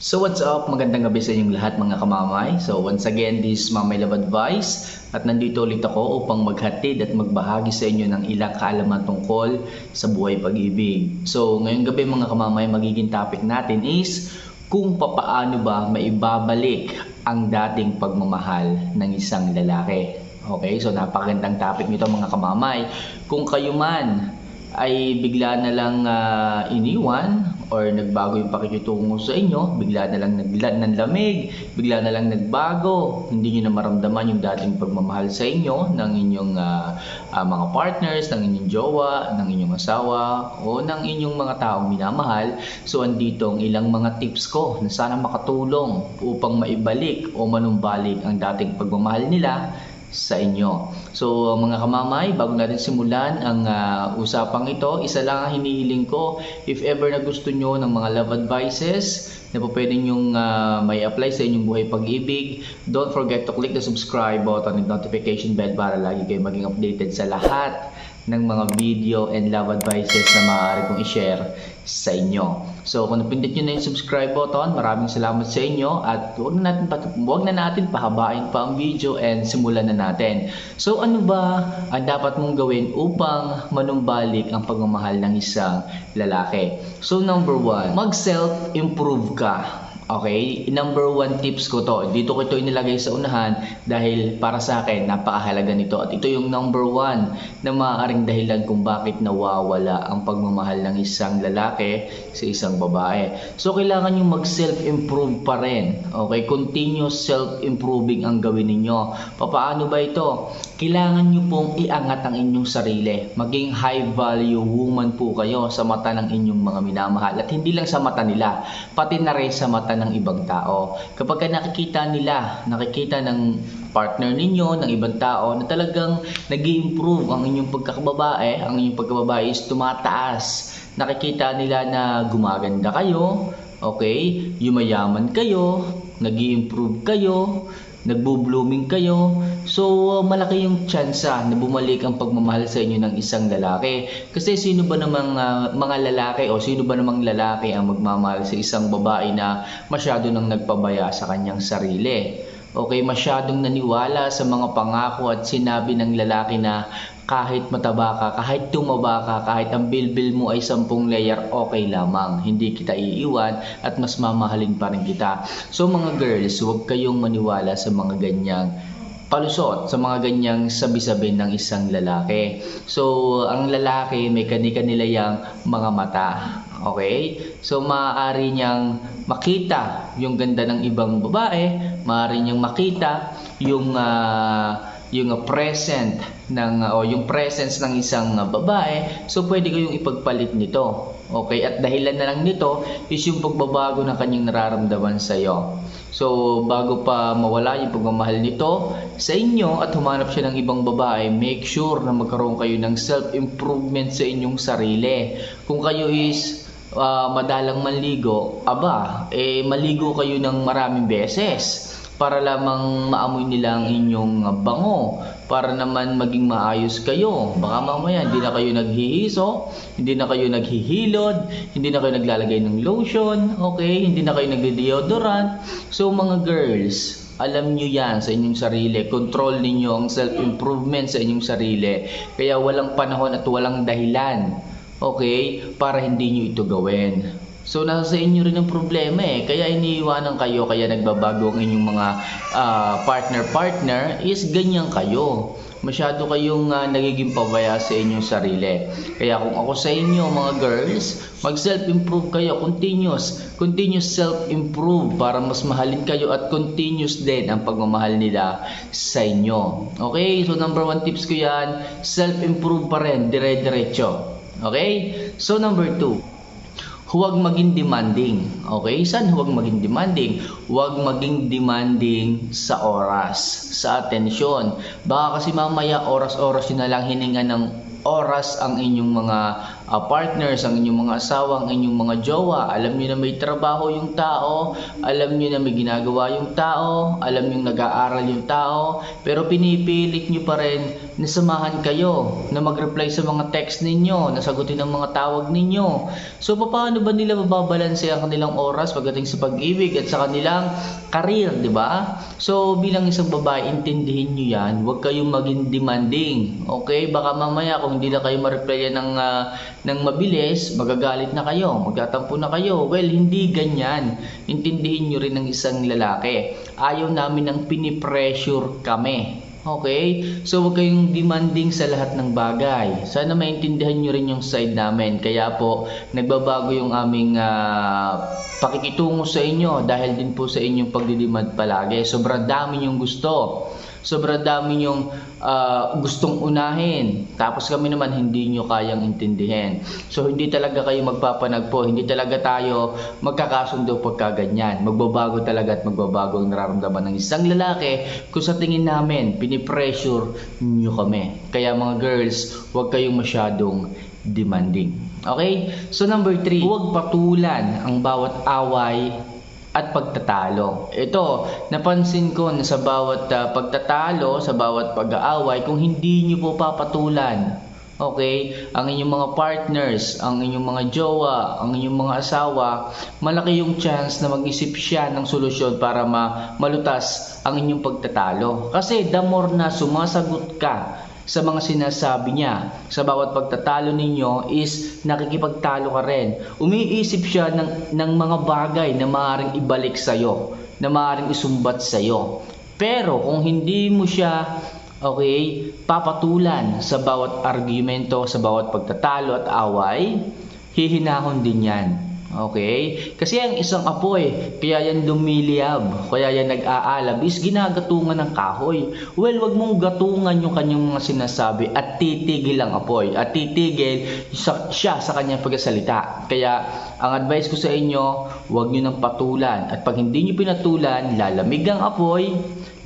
So what's up? Magandang gabi sa inyong lahat mga kamamay. So once again, this is Mamay Love Advice at nandito ulit ako upang maghatid at magbahagi sa inyo ng ilang kaalaman tungkol sa buhay pag-ibig. So ngayong gabi mga kamamay, magiging topic natin is kung papaano ba maibabalik ang dating pagmamahal ng isang lalaki. Okay, so napakagandang topic nito mga kamamay. Kung kayo man ay bigla na lang ah, iniwan or nagbago yung pakikitungo sa inyo, bigla na lang naglad ng lamig, bigla na lang nagbago, hindi nyo na maramdaman yung dating pagmamahal sa inyo ng inyong ah, ah, mga partners, ng inyong jowa, ng inyong asawa, o ng inyong mga taong minamahal. So, andito ang ilang mga tips ko na sana makatulong upang maibalik o manumbalik ang dating pagmamahal nila sa inyo. So mga kamamay, bago natin simulan ang ah, usapang ito, isa lang ang hinihiling ko. If ever na gusto nyo ng mga love advices na po pwede nyong ah, may apply sa inyong buhay pag-ibig, don't forget to click the subscribe button and notification bell para lagi kayo maging updated sa lahat ng mga video and love advices na maaari kong i-share sa inyo. So kung napindot nyo na yung subscribe button, maraming salamat sa inyo at huwag na natin, huwag na natin pahabain pa ang video and simulan na natin. So ano ba ang dapat mong gawin upang manumbalik ang pagmamahal ng isang lalaki? So number one, mag-self-improve ka. Okay, number one tips ko to. Dito ko ito inilagay sa unahan dahil para sa akin napakahalaga nito at ito yung number one na maaaring dahilan kung bakit nawawala ang pagmamahal ng isang lalaki sa isang babae. So kailangan yung mag self-improve pa rin. Okay, continuous self-improving ang gawin ninyo. Paano ba ito? Kailangan nyo pong iangat ang inyong sarili. Maging high value woman po kayo sa mata ng inyong mga minamahal at hindi lang sa mata nila, pati na rin sa mata ng ibang tao. Kapag ka nakikita nila, nakikita ng partner ninyo, ng ibang tao, na talagang nag improve ang inyong pagkakababae, ang inyong pagkababae is tumataas. Nakikita nila na gumaganda kayo, okay, yumayaman kayo, nag improve kayo, nagbo-blooming kayo. So, uh, malaki yung tsansa na bumalik ang pagmamahal sa inyo ng isang lalaki. Kasi sino ba namang uh, mga lalaki o sino ba namang lalaki ang magmamahal sa isang babae na masyado nang nagpabaya sa kanyang sarili? Okay, masyadong naniwala sa mga pangako at sinabi ng lalaki na kahit mataba ka, kahit tumaba ka, kahit ang bilbil mo ay sampung layer, okay lamang. Hindi kita iiwan at mas mamahalin pa rin kita. So mga girls, huwag kayong maniwala sa mga ganyang palusot sa mga ganyang sabi-sabi ng isang lalaki. So, ang lalaki may kani-kanila yang mga mata. Okay? So, maaari niyang makita yung ganda ng ibang babae, maaari niyang makita yung ah, yung ah, present ng ah, o yung presence ng isang ah, babae. So, pwede kayong ipagpalit nito. Okay? At dahilan na lang nito is yung pagbabago ng kanyang nararamdaman sa iyo. So, bago pa mawala yung pagmamahal nito sa inyo at humanap siya ng ibang babae, make sure na magkaroon kayo ng self-improvement sa inyong sarili. Kung kayo is ah, madalang manligo, aba, eh maligo kayo ng maraming beses para lamang maamoy nila ang inyong bango para naman maging maayos kayo. Baka mamaya hindi na kayo naghihiso, hindi na kayo naghihilod, hindi na kayo naglalagay ng lotion, okay? Hindi na kayo nagde-deodorant. So mga girls, alam nyo yan sa inyong sarili. Control ninyo ang self-improvement sa inyong sarili. Kaya walang panahon at walang dahilan, okay, para hindi nyo ito gawin. So nasa sa inyo rin ang problema eh. Kaya iniiwanan kayo, kaya nagbabago ang inyong mga ah, partner-partner is ganyan kayo. Masyado kayong ah, nagiging pabaya sa inyong sarili. Kaya kung ako sa inyo mga girls, mag self-improve kayo, continuous. Continuous self-improve para mas mahalin kayo at continuous din ang pagmamahal nila sa inyo. Okay? So number one tips ko yan, self-improve pa rin, dire-diretso. Okay? So number two, huwag maging demanding. Okay? Saan huwag maging demanding? Huwag maging demanding sa oras, sa atensyon. Baka kasi mamaya oras-oras yun na lang hininga ng oras ang inyong mga ah, partners, ang inyong mga asawa, ang inyong mga jowa. Alam nyo na may trabaho yung tao, alam nyo na may ginagawa yung tao, alam nyo nag-aaral yung tao, pero pinipilit nyo pa rin na samahan kayo, na mag-reply sa mga text ninyo, na sagutin ang mga tawag ninyo. So, paano ba nila mababalanse ang kanilang oras pagdating sa pag-ibig at sa kanilang karir, di ba? So, bilang isang babae, intindihin nyo yan. Huwag kayong maging demanding. Okay? Baka mamaya kung hindi na kayo ma-reply ng, ah, ng mabilis, magagalit na kayo, magtatampo na kayo. Well, hindi ganyan. Intindihin nyo rin ng isang lalaki. Ayaw namin ng pinipressure kami. Okay? So, huwag kayong demanding sa lahat ng bagay. Sana maintindihan nyo rin yung side namin. Kaya po, nagbabago yung aming ah, pakikitungo sa inyo dahil din po sa inyong pagdidemand palagi. Sobrang dami yung gusto. Sobrang dami yung ah, gustong unahin. Tapos kami naman hindi nyo kayang intindihin. So, hindi talaga kayo magpapanagpo. Hindi talaga tayo magkakasundo pagka ganyan. Magbabago talaga at magbabago ang nararamdaman ng isang lalaki kung sa tingin namin, pinipressure nyo kami. Kaya mga girls, huwag kayong masyadong demanding. Okay? So number three, huwag patulan ang bawat away at pagtatalo. Ito, napansin ko na sa bawat ah, pagtatalo, sa bawat pag-aaway, kung hindi nyo po papatulan, okay, ang inyong mga partners, ang inyong mga jowa, ang inyong mga asawa, malaki yung chance na mag-isip siya ng solusyon para ma malutas ang inyong pagtatalo. Kasi the more na sumasagot ka sa mga sinasabi niya sa bawat pagtatalo ninyo is nakikipagtalo ka rin. Umiisip siya ng, ng mga bagay na maaaring ibalik sa'yo, na maaaring isumbat sa'yo. Pero kung hindi mo siya okay, papatulan sa bawat argumento, sa bawat pagtatalo at away, hihinahon din yan. Okay? Kasi ang isang apoy, kaya yan lumiliyab, kaya yan nag-aalab, is ginagatungan ng kahoy. Well, wag mong gatungan yung kanyang mga sinasabi at titigil ang apoy. At titigil sa, siya sa kanyang pagsasalita. Kaya, ang advice ko sa inyo, wag nyo nang patulan. At pag hindi nyo pinatulan, lalamig ang apoy,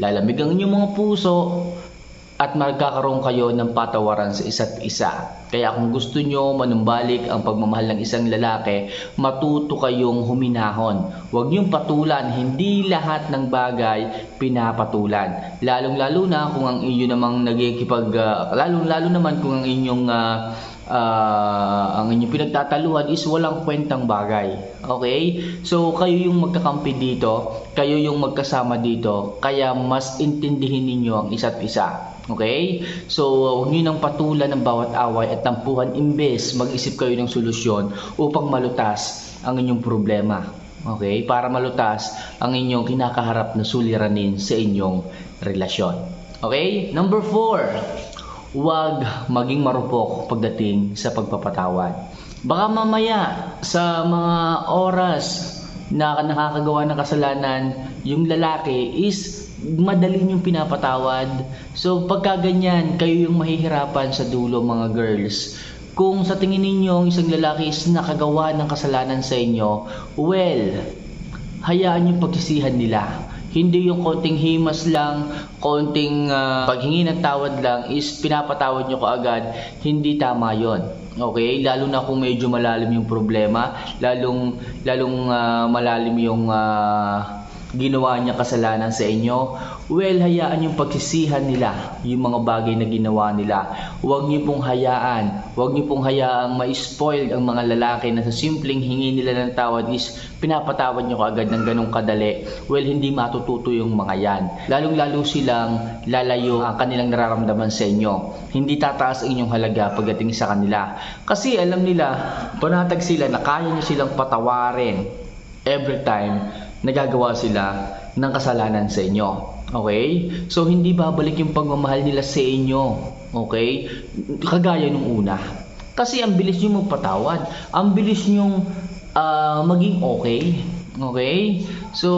lalamig ang inyong mga puso, at magkakaroon kayo ng patawaran sa isa't isa. Kaya kung gusto nyo manumbalik ang pagmamahal ng isang lalaki, matuto kayong huminahon. Huwag nyong patulan, hindi lahat ng bagay pinapatulan. Lalong-lalo na kung ang inyo namang nagkikipag, uh, lalong-lalo naman kung ang inyong uh, uh, ang inyong pinagtataluhan is walang kwentang bagay. Okay? So, kayo yung magkakampi dito, kayo yung magkasama dito, kaya mas intindihin ninyo ang isa't isa. Okay? So, huwag nyo nang patulan ng bawat away at tampuhan imbes mag-isip kayo ng solusyon upang malutas ang inyong problema. Okay? Para malutas ang inyong kinakaharap na suliranin sa inyong relasyon. Okay? Number four, huwag maging marupok pagdating sa pagpapatawad. Baka mamaya sa mga oras na nakakagawa ng kasalanan, yung lalaki is madali yung pinapatawad. So pagka ganyan, kayo yung mahihirapan sa dulo mga girls. Kung sa tingin ninyo ang isang lalaki is nakagawa ng kasalanan sa inyo, well, hayaan yung pagsisihan nila. Hindi yung konting himas lang, konting ah, paghingi ng tawad lang is pinapatawad nyo kaagad. Hindi tama yon. Okay? Lalo na kung medyo malalim yung problema, lalong lalong ah, malalim yung ah, ginawa niya kasalanan sa inyo, well, hayaan yung pagsisihan nila, yung mga bagay na ginawa nila. Huwag niyo pong hayaan, huwag niyo pong hayaang ma-spoil ang mga lalaki na sa simpleng hingi nila ng tawad is pinapatawad niyo kaagad ng ganong kadali. Well, hindi matututo yung mga yan. Lalong-lalo silang lalayo ang kanilang nararamdaman sa inyo. Hindi tataas ang inyong halaga pagdating sa kanila. Kasi alam nila, panatag sila na kaya niyo silang patawarin every time nagagawa sila ng kasalanan sa inyo. Okay? So, hindi babalik yung pagmamahal nila sa inyo. Okay? Kagaya nung una. Kasi ang bilis nyo magpatawad. Ang bilis nyo ah, maging okay. Okay? So,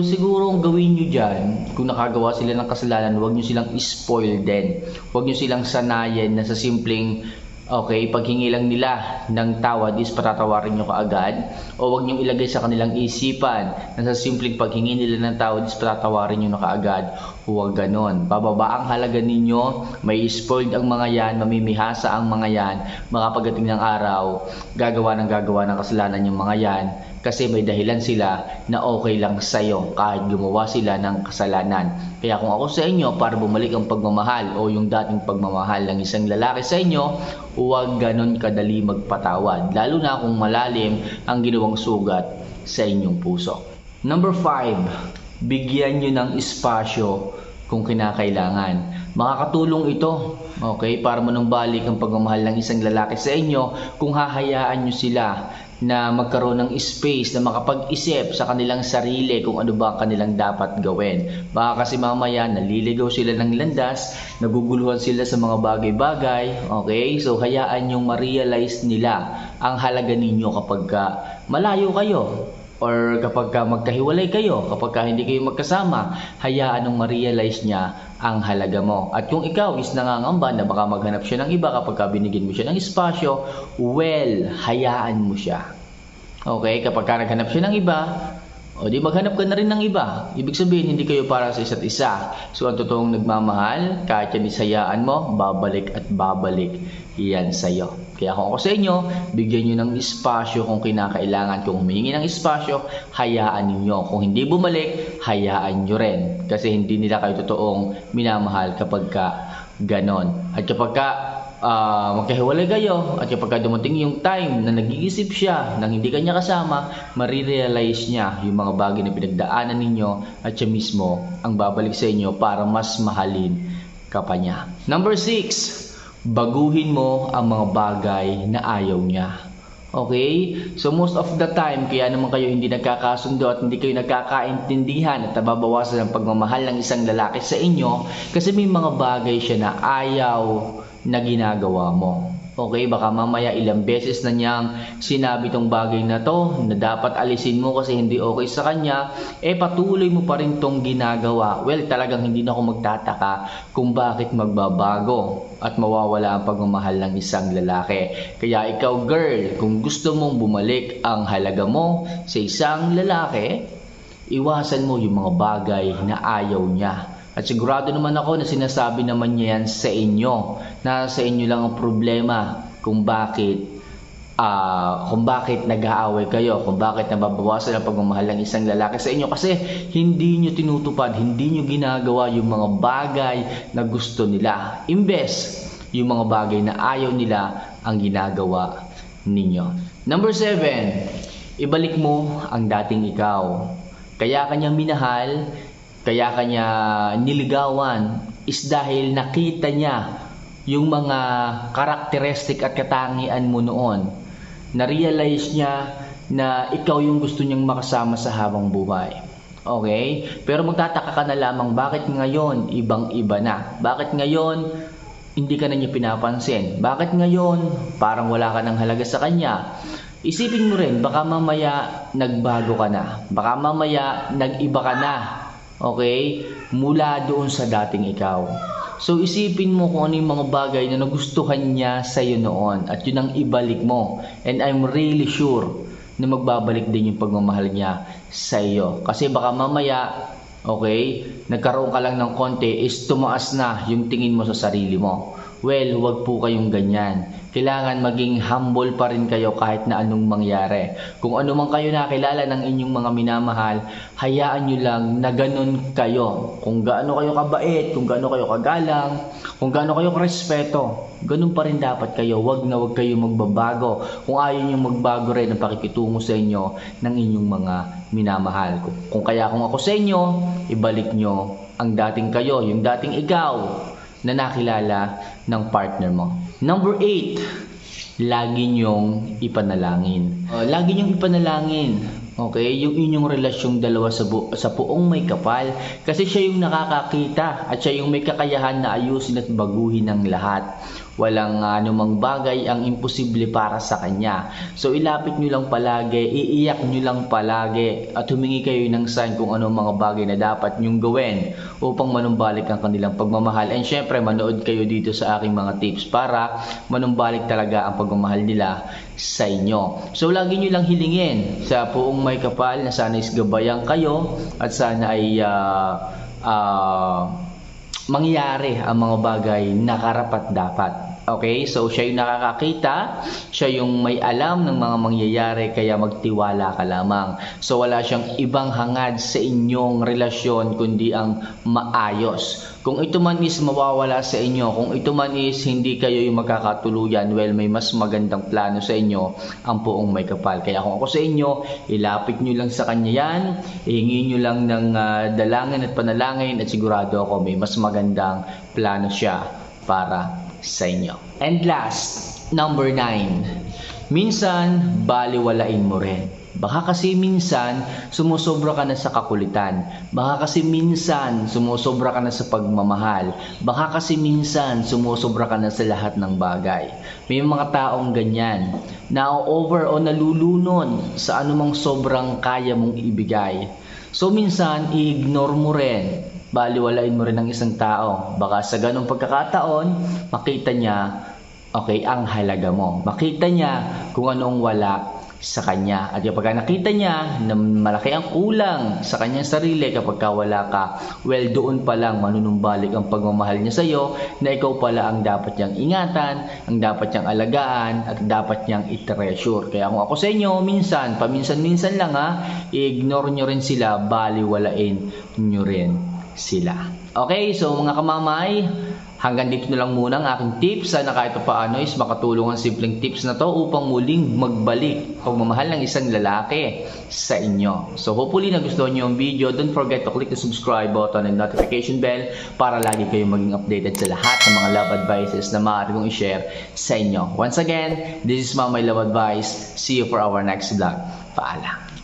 siguro ang gawin nyo dyan, kung nakagawa sila ng kasalanan, huwag nyo silang spoil din. Huwag nyo silang sanayin na sa simpleng Okay, paghingi lang nila ng tawad is patatawarin nyo kaagad o wag nyo ilagay sa kanilang isipan na sa simpleng paghingi nila ng tawad is patatawarin nyo na kaagad. Huwag ganon. Bababa ang halaga ninyo, may spoiled ang mga yan, mamimihasa ang mga yan, makapagating ng araw, gagawa ng gagawa ng kasalanan yung mga yan kasi may dahilan sila na okay lang sa'yo kahit gumawa sila ng kasalanan. Kaya kung ako sa inyo, para bumalik ang pagmamahal o yung dating pagmamahal ng isang lalaki sa inyo, huwag ganon kadali magpatawad. Lalo na kung malalim ang ginawang sugat sa inyong puso. Number 5, bigyan nyo ng espasyo kung kinakailangan. Makakatulong ito, okay, para manumbalik ang pagmamahal ng isang lalaki sa inyo kung hahayaan nyo sila na magkaroon ng space na makapag-isip sa kanilang sarili kung ano ba ang kanilang dapat gawin. Baka kasi mamaya naliligaw sila ng landas, naguguluhan sila sa mga bagay-bagay, okay? So hayaan yung ma-realize nila ang halaga ninyo kapag ka malayo kayo or kapag ka magkahiwalay kayo, kapag ka hindi kayo magkasama, hayaan nung ma-realize niya ang halaga mo. At kung ikaw is nangangamba na baka maghanap siya ng iba kapag ka binigyan mo siya ng espasyo, well, hayaan mo siya. Okay, kapag ka naghanap siya ng iba, o di maghanap ka na rin ng iba. Ibig sabihin, hindi kayo para sa isa't isa. So, ang totoong nagmamahal, kahit yan isayaan mo, babalik at babalik yan sa'yo. Kaya kung ako sa inyo, bigyan nyo ng espasyo kung kinakailangan. Kung humingi ng espasyo, hayaan ninyo. Kung hindi bumalik, hayaan nyo rin. Kasi hindi nila kayo totoong minamahal kapag ka ganon. At kapag ka uh, magkahiwalay kayo at kapag dumating yung time na nag-iisip siya nang hindi kanya kasama, marirealize niya yung mga bagay na pinagdaanan ninyo at siya mismo ang babalik sa inyo para mas mahalin ka pa niya. Number 6, baguhin mo ang mga bagay na ayaw niya. Okay? So most of the time, kaya naman kayo hindi nagkakasundo at hindi kayo nagkakaintindihan at nababawasan ang pagmamahal ng isang lalaki sa inyo kasi may mga bagay siya na ayaw na ginagawa mo. Okay, baka mamaya ilang beses na niyang sinabi tong bagay na to na dapat alisin mo kasi hindi okay sa kanya, eh patuloy mo pa rin tong ginagawa. Well, talagang hindi na ako magtataka kung bakit magbabago at mawawala ang pagmamahal ng isang lalaki. Kaya ikaw girl, kung gusto mong bumalik ang halaga mo sa isang lalaki, iwasan mo yung mga bagay na ayaw niya at sigurado naman ako na sinasabi naman niya yan sa inyo. Na sa inyo lang ang problema kung bakit uh, kung bakit nag-aaway kayo, kung bakit nababawasan ang pagmamahal ng isang lalaki sa inyo kasi hindi nyo tinutupad, hindi nyo ginagawa yung mga bagay na gusto nila. Imbes, yung mga bagay na ayaw nila ang ginagawa ninyo. Number 7, ibalik mo ang dating ikaw. Kaya kanya minahal kaya kanya niligawan is dahil nakita niya yung mga karakteristik at katangian mo noon. Na-realize niya na ikaw yung gusto niyang makasama sa habang buhay. Okay? Pero magtataka ka na lamang bakit ngayon ibang-iba na? Bakit ngayon hindi ka na niya pinapansin? Bakit ngayon parang wala ka ng halaga sa kanya? Isipin mo rin, baka mamaya nagbago ka na. Baka mamaya nag-iba ka na Okay? Mula doon sa dating ikaw. So isipin mo kung ano yung mga bagay na nagustuhan niya sa iyo noon at yun ang ibalik mo. And I'm really sure na magbabalik din yung pagmamahal niya sa iyo. Kasi baka mamaya, okay, nagkaroon ka lang ng konti is tumaas na yung tingin mo sa sarili mo. Well, huwag po kayong ganyan. Kailangan maging humble pa rin kayo kahit na anong mangyari. Kung ano man kayo nakilala ng inyong mga minamahal, hayaan nyo lang na ganun kayo. Kung gaano kayo kabait, kung gaano kayo kagalang, kung gaano kayo karespeto, ganun pa rin dapat kayo. Huwag na huwag kayo magbabago. Kung ayaw nyo magbago rin ang pakikitungo sa inyo ng inyong mga minamahal. Kung kaya kung ako sa inyo, ibalik nyo ang dating kayo, yung dating ikaw, na nakilala ng partner mo. Number 8, lagi niyong ipanalangin. Uh, lagi niyong ipanalangin. Okay, yung inyong relasyong dalawa sa, bu- sa puong may kapal kasi siya yung nakakakita at siya yung may kakayahan na ayusin at baguhin ng lahat. Walang ah, anumang bagay ang imposible para sa kanya. So ilapit nyo lang palagi, iiyak nyo lang palagi at humingi kayo ng sign kung ano mga bagay na dapat nyong gawin upang manumbalik ang kanilang pagmamahal. And syempre, manood kayo dito sa aking mga tips para manumbalik talaga ang pagmamahal nila sa inyo. So lagi nyo lang hilingin sa puong may kapal na sana is gabayan kayo at sana ay ah, ah, mangyari ang mga bagay na karapat dapat. Okay, so siya yung nakakakita, siya yung may alam ng mga mangyayari, kaya magtiwala ka lamang. So wala siyang ibang hangad sa inyong relasyon kundi ang maayos. Kung ito man is mawawala sa inyo, kung ito man is hindi kayo yung magkakatuluyan, well, may mas magandang plano sa inyo ang puong may kapal. Kaya kung ako sa inyo, ilapit nyo lang sa kanya yan, ihingi nyo lang ng ah, dalangin at panalangin at sigurado ako may mas magandang plano siya para sa inyo. And last, number nine. Minsan, baliwalain mo rin. Baka kasi minsan, sumusobra ka na sa kakulitan. Baka kasi minsan, sumusobra ka na sa pagmamahal. Baka kasi minsan, sumusobra ka na sa lahat ng bagay. May mga taong ganyan, na over o nalulunod sa anumang sobrang kaya mong ibigay. So minsan, i-ignore mo rin baliwalain mo rin ng isang tao. Baka sa ganong pagkakataon, makita niya, okay, ang halaga mo. Makita niya kung anong wala sa kanya. At kapag nakita niya na malaki ang kulang sa kanyang sarili kapag ka wala ka, well, doon pa lang manunumbalik ang pagmamahal niya sa iyo na ikaw pala ang dapat niyang ingatan, ang dapat niyang alagaan, at dapat niyang i-treasure. Kaya kung ako sa inyo, minsan, paminsan-minsan lang ha, i-ignore nyo rin sila, baliwalain nyo rin sila. Okay, so mga kamamay, hanggang dito na lang muna ang aking tips. Sana kahit pa paano is makatulong ang simpleng tips na to upang muling magbalik pagmamahal ng isang lalaki sa inyo. So hopefully nagustuhan nyo ang video. Don't forget to click the subscribe button and notification bell para lagi kayong maging updated sa lahat ng mga love advices na maaari kong i-share sa inyo. Once again, this is Mamay Love Advice. See you for our next vlog. Paalam.